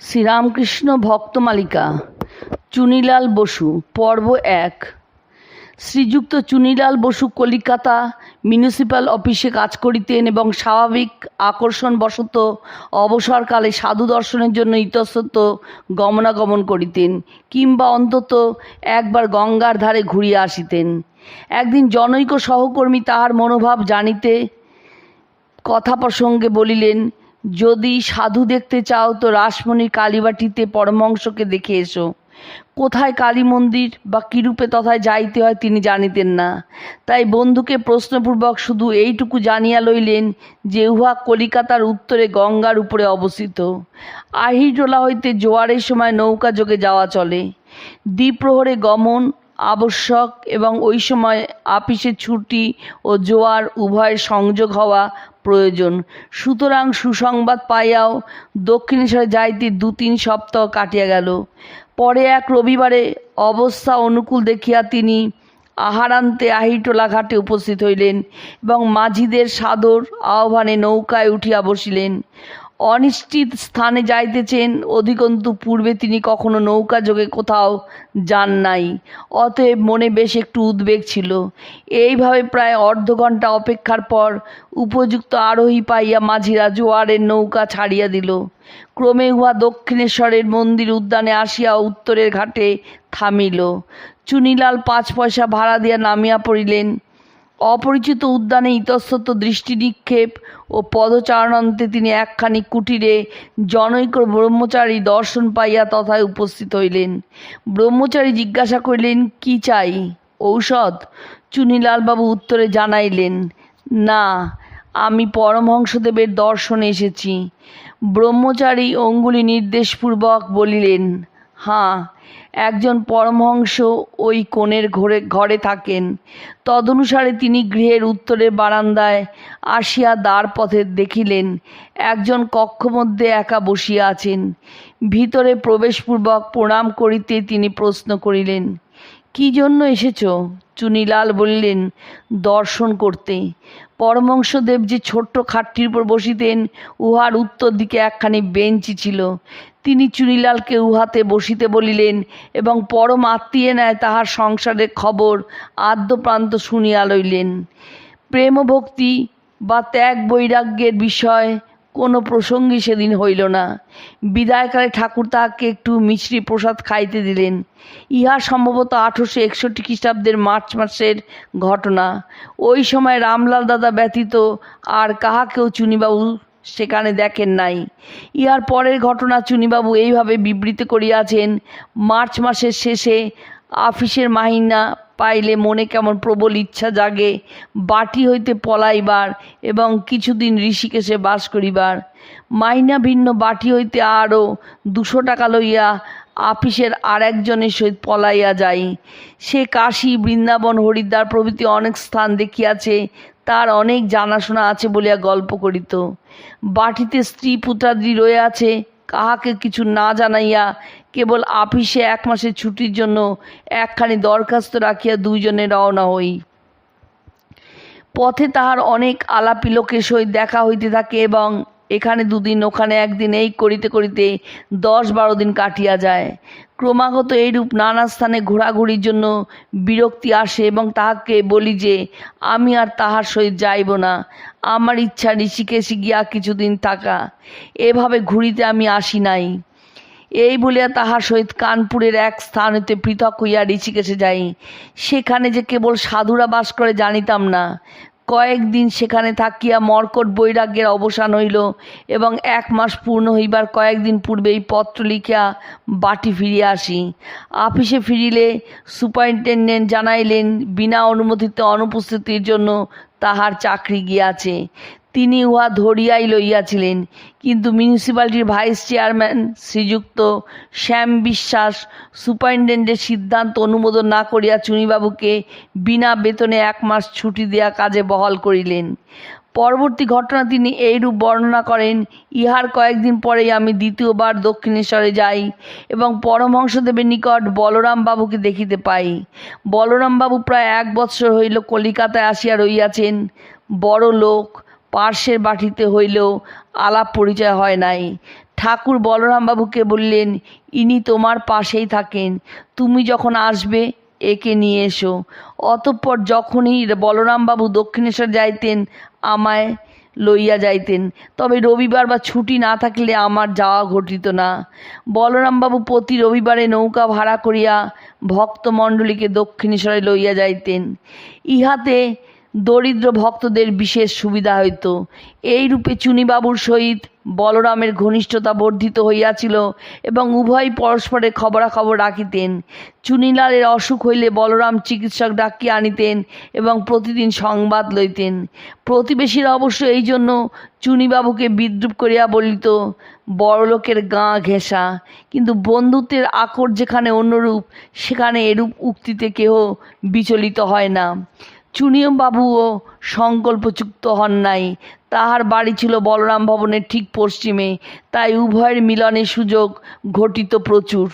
শ্রীরামকৃষ্ণ ভক্তমালিকা চুনিলাল বসু, পর্ব এক। শ্রীযুক্ত চুনিলাল বসু কলিকাতা মিউনিসিপ্যাল অফিসে কাজ করিতেন এবং স্বাভাবিক আকর্ষণ আকর্ষণবশত অবসরকালে সাধু দর্শনের জন্য ইতস্তত গমনাগমন করিতেন কিংবা অন্তত একবার গঙ্গার ধারে ঘুরিয়া আসিতেন। একদিন জনৈক সহকর্মী তাহার মনোভাব জানিতে কথা প্রসঙ্গে বলিলেন যদি সাধু দেখতে চাও তো রাসমণির কালীবাটিতে পরমহংসকে দেখে এসো। কোথায় কালী মন্দির বা কিরূপে তথায় যাইতে হয় তিনি জানিতেন না। তাই বন্ধুকে প্রশ্নপূর্বক শুধু এইটুকু জানিয়া লইলেন যে উহা কলিকাতার উত্তরে গঙ্গার উপরে অবস্থিত। আহিরটোলা হইতে জোয়ারের সময় নৌকা যোগে যাওয়া চলে। দ্বিপ্রহরে গমন আবশ্যক এবং ওই সময় আপিসের ছুটি ও জোয়ার উভয়ের সংযোগ হওয়া প্রয়োজন। সুতরাং সুসংবাদ পাইয়াও দক্ষিণেশ্বরে যাইতে দু তিন সপ্তাহ কাটিয়া গেল। পরে এক রবিবারে অবস্থা অনুকূল দেখিয়া তিনি আহারান্তে আহিটোলা ঘাটে উপস্থিত হইলেন এবং মাঝিদের সাদর আহ্বানে নৌকায় উঠিয়া বসিলেন। অনিশ্চিত স্থানে যাইতেছেন। অধিকন্তু পূর্বে তিনি কখনো নৌকা যোগে কোথাও যান নাই, অতএব মনে বেশ একটু উদ্বেগ ছিল। এইভাবে প্রায় অর্ধ ঘণ্টা অপেক্ষার পর উপযুক্ত আরোহী পাইয়া মাঝিরা জোয়ারের নৌকা ছাড়িয়া দিল। ক্রমে উহা দক্ষিণেশ্বরের মন্দির উদ্যানে আসিয়া উত্তরের ঘাটে থামিল। চুনিলাল পাঁচ পয়সা ভাড়া দিয়া নামিয়া পড়িলেন। অপরিচিত উদ্যানে ইতস্তত দৃষ্টি নিক্ষেপ ও পদচারণান্তে তিনি একখানি কুটিরে জনৈক ব্রহ্মচারী দর্শন পাইয়া তথায় উপস্থিত হইলেন। ব্রহ্মচারী জিজ্ঞাসা করিলেন, কি চাই? ঔষধ। চুনিলালবাবু উত্তরে জানাইলেন, না, আমি পরমহংসদেবের দর্শনে এসেছি। ব্রহ্মচারী অঙ্গুলি নির্দেশপূর্বক বলিলেন হাঁ একজন পরমহংস ওই কোণের ঘরে ঘরে থাকেন। তদনুসারে তিনি গৃহের উত্তরের বারান্দায় আসিয়া দ্বার পথে দেখিলেন, একজন কক্ষ মধ্যে একা বসিয়া আছেন। ভিতরে প্রবেশপূর্বক প্রণাম করিতে তিনি প্রশ্ন করিলেন কি জন্য এসেছ? চুনিলাল বললেন, দর্শন করতে। পরমংসদেব যে ছোট্ট খাটটির উপর বসিতেন, উহার উত্তর দিকে একখানি বেঞ্চি ছিল। তিনি চুনিলালকে উহাতে বসিতে বলিলেন, এবং পরম আত্মীয় নেয় তাহার সংসারের খবর আদ্যপ্রান্ত শুনিয়া লইলেন। প্রেমভক্তি বা ত্যাগ বৈরাগ্যের বিষয় কোনো প্রসঙ্গই সেদিন হইল না। বিদায়কালে ঠাকুর তাহাকে একটু মিছরি প্রসাদ খাইতে দিলেন। ইহা সম্ভবত আঠেরোশো একষট্টি খ্রিস্টাব্দের মার্চ মাসের ঘটনা। ওই সময় রামলাল দাদা ব্যতীত আর কাহাকেও চুনিবাবু সেখানে দেখেন নাই। ইহার পরের ঘটনা চুনিবাবু এইভাবে বিবৃত করিয়াছেন, মার্চ মাসের শেষে আফিসের মাহিনা পাইলে মনে কেমন প্রবল ইচ্ছা জাগে, বাটি হইতে পলাইবার এবং কিছুদিন ঋষিকেশে বাস করিবার। মাইনা ভিন্ন বাটি হইতে আরও দুশো টাকা লইয়া আপিসের আর একজনের সহিত পলাইয়া যাই সে কাশী, বৃন্দাবন, হরিদ্বার প্রভৃতি অনেক স্থান দেখিয়াছে, তার অনেক জানাশোনা আছে বলিয়া গল্প করিত। বাটিতে স্ত্রী পুত্রাদি রয়েছে কাহাকে কিছু না জানাইয়া কেবল আপিসে এক মাসের ছুটির জন্য একখানি দরখাস্ত রাখিয়া দুইজনে রওনা হই। পথে তাহার অনেক আলাপি লোকের সহিত দেখা হইতে থাকে এবং এখানে দুদিন, ওখানে একদিন, এই করিতে করিতে দশ বারো দিন কাটিয়া যায়। ক্রমাগত এইরূপ নানা স্থানে ঘোরাঘুরির জন্য বিরক্তি আসে এবং তাহাকে বলি যে, আমি আর তাহার সহিত যাইব না। আমার ইচ্ছা ঋষিকেশে গিয়া কিছুদিন থাকা। এভাবে ঘুরিতে আমি আসি নাই। এই বলিয়া তাহার সহিত কানপুরের এক স্থান হইতে পৃথক হইয়া ঋষিকেশে যাই। সেখানে যে কেবল সাধুরা বাস করে জানিতাম না। কয়েকদিন সেখানে থাকিয়া মর্কট বৈরাগ্যের অবসান হইল এবং এক মাস পূর্ণ হইবার কয়েকদিন পূর্বেই পত্র লিখিয়া বাটি ফিরিয়া আসি। আপিসে ফিরিলে সুপারিনটেন্ডেন্ট জানাইলেন, বিনা অনুমতিতে অনুপস্থিতির জন্য তাহার চাকরি গিয়াছে। তিনি উহা ধরিয়াই লইয়াছিলেন। কিন্তু মিউনিসিপ্যালিটির ভাইস চেয়ারম্যান শ্রীযুক্ত শ্যাম বিশ্বাস সুপারিনটেন্ডেন্টের সিদ্ধান্ত অনুমোদন না করিয়া চুনিবাবুকে বিনা বেতনে এক মাস ছুটি দেয়া কাজে বহাল করিলেন। পরবর্তী ঘটনা তিনি এইরূপ বর্ণনা করেন, ইহার কয়েকদিন পরেই আমি দ্বিতীয়বার দক্ষিণেশ্বরে যাই এবং পরমহংসদেবের নিকট বলরাম বাবুকে দেখিতে পাই। বলরাম বাবু প্রায় এক বৎসর হইল কলিকাতায় আসিয়া রইয়াছেন বড় লোক পার্শ্বের বাটিতে হইলেও আলাপ পরিচয় হয় নাই। ঠাকুর বলরামবাবুকে বললেন, ইনি তোমার পাশেই থাকেন। তুমি যখন আসবে, একে নিয়ে এসো। অতঃপর যখনই বলরামবাবু দক্ষিণেশ্বর যাইতেন, আমায় লইয়া যাইতেন। তবে রবিবার বা ছুটি না থাকলে আমার যাওয়া ঘটিত না। বলরামবাবু প্রতি রবিবারে নৌকা ভাড়া করিয়া ভক্তমণ্ডলীকে দক্ষিণেশ্বরে লইয়া যাইতেন। ইহাতে দরিদ্র ভক্তদের বিশেষ সুবিধা হইত। এইরূপে চুনিবাবুর সহিত বলরামের ঘনিষ্ঠতা বর্ধিত হইয়াছিল এবং উভয় পরস্পরের খবরাখবর রাখিতেন। চুনিলালের অসুখ হইলে বলরাম চিকিৎসক ডাকিয়া আনিতেন এবং প্রতিদিন সংবাদ লইতেন। প্রতিবেশীরা অবশ্য এই জন্য চুনিবাবুকে বিদ্রুপ করিয়া বলিত, বড়লোকের গাঁ ঘেঁষা, কিন্তু বন্ধুত্বের আকর যেখানে অন্যরূপ, সেখানে এরূপ উক্তিতে কেহ বিচলিত হয় না। চুনিয়ম বাবুও সংকল্পযুক্ত হন নাই। তাহার বাড়ি ছিল বলরাম ভবনের ঠিক পশ্চিমে, তাই উভয়ের মিলনের সুযোগ ঘটিত প্রচুর।